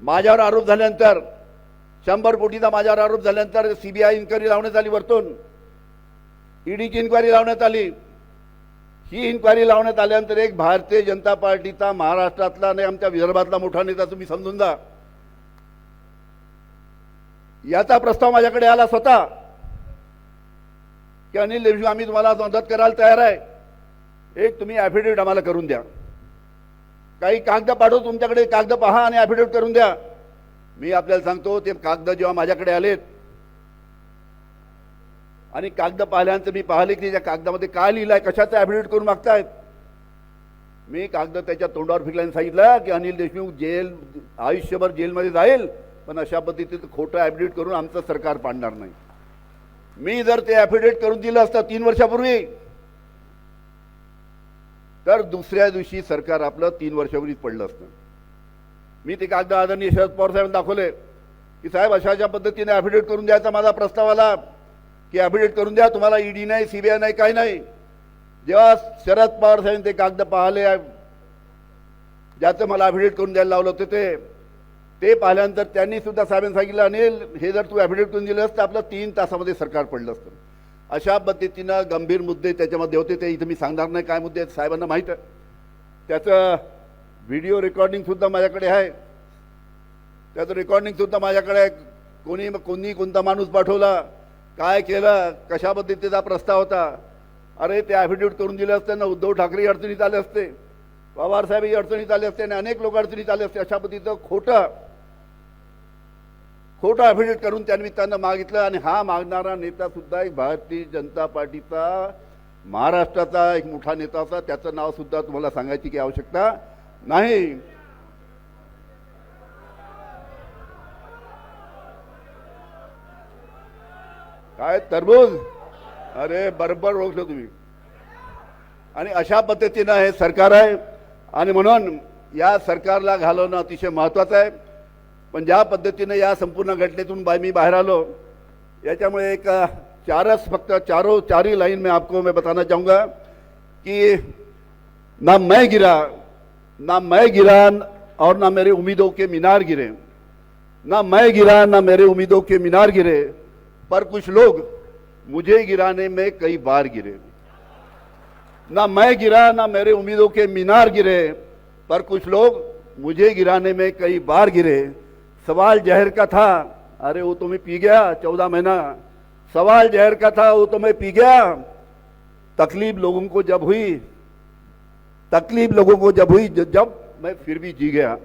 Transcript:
माझ्यावर आरोप झाल्यानंतर शंभर कोटीचा माझ्यावर आरोप झाल्यानंतर सीबीआय इन्क्वायरी लावण्यात आली वरतून. ईडीची इन्क्वायरी लावण्यात आली. ही इन्क्वायरी लावण्यात आल्यानंतर एक भारतीय जनता पार्टीचा महाराष्ट्रातला आणि आमच्या विदर्भातला मोठा नेता तुम्ही समजून जा. याचा प्रस्ताव माझ्याकडे आला स्वतः. की अनिल देशमुख आम्ही तुम्हाला मदत करायला तयार आहे. एक तुम्ही ॲफिडेविट आम्हाला करून द्या. काही कागद पाठवू तुमच्याकडे कागद पहा आणि ॲफिडेविट करून द्या. मी आपल्याला सांगतो ते कागद जेव्हा माझ्याकडे आलेत आणि कागद पाहिल्यानंतर मी पाहिले की त्या कागदामध्ये काय लिहिलंय कशाचं ॲफिडेविट करून मागतायत. मी कागद त्याच्या तोंडावर फिरल्याने सांगितलं की अनिल देशमुख जेल आयुष्यभर जेलमध्ये जाईल पण अशा पद्धतीचं खोटं ॲफिडेविट करून आमचं सरकार पाडणार नाही. मी जर ते ॲफिडेविट करून दिलं असतं तीन वर्षापूर्वी तर दुसऱ्या दिवशी सरकार आपलं तीन वर्षापूर्वीच पडलं असतं. मी ते कागद आदरणीय शरद पवार साहेब दाखवले की साहेब अशा अशा पद्धतीने ॲफिडेट करून द्यायचा माझा प्रस्ताव आला की ॲफिडेट करून द्या तुम्हाला ईडी नाही सीबीआय नाही काही नाही. जेव्हा शरद पवार साहेब ते कागद पाहिले ज्याचं मला ॲफिडेट करून द्यायला लावलं होतं ते ते पाहिल्यानंतर त्यांनी सुद्धा साहेबांनी सांगितलं अनिल हे जर तू ॲफिडेट करून दिलं असतं आपलं तीन तासामध्ये सरकार पडलं असतं. अशा पद्धतीनं गंभीर मुद्दे त्याच्यामध्ये होते. ते इथं मी सांगणार नाही काय मुद्दे आहेत साहेबांना माहीत आहे. त्याचं व्हिडिओ रेकॉर्डिंगसुद्धा माझ्याकडे आहे. त्याचं रेकॉर्डिंगसुद्धा माझ्याकडे आहे. कोणी कोणी कोणता माणूस पाठवला काय केलं कशा पद्धतीचा प्रस्ताव होता. अरे ते ॲफिडेविट करून दिले असते ना उद्धव ठाकरे अडचणीत आले असते. पवारसाहेबही अडचणीत आले असते आणि अनेक लोक अडचणीत आले असते. अशा पद्धतीचं खोटं खोटं ॲफिडेविट करून त्यानिमित्तानं मागितलं आणि हा मागणारा नेता सुद्धा एक भारतीय जनता पार्टीचा महाराष्ट्राचा एक मोठा नेता होता. त्याचं नाव सुद्धा तुम्हाला सांगायची की आवश्यकता नाही. काय तरबूज? अरे बरोबर ओळखलं तुम्ही. आणि अशा पद्धतीनं हे सरकार आहे. आणि म्हणून या सरकारला घालवणं अतिशय महत्त्वाचं आहे. पण ज्या पद्धतीनं या संपूर्ण घटनेतून बाय मी बाहेर आलो, याच्यामुळे एक चारच फक्त चारों चारी लाइन में आपको मैं बताना चाहूँगा कि ना मैं गिरा, ना मैं गिरा और ना मेरे उम्मीदों के मीनार गिरे। ना मैं गिरा ना मेरे उम्मीदों के मीनार गिरे, पर कुछ लोग मुझे गिराने में कई बार गिरे। ना मैं गिरा, ना मेरे उम्मीदों के मीनार गिरे, पर कुछ लोग मुझे गिराने में कई बार गिरे। सवाल जहर का था। अरे वो तो मैं पी गया, चौदह महीना। सवाल जहर का था, वो तो मैं पी गया। तकलीफ़ लोगों को जब हुई, तकलीफ़ लोगों को जब हुई जब मैं फिर भी जी गया।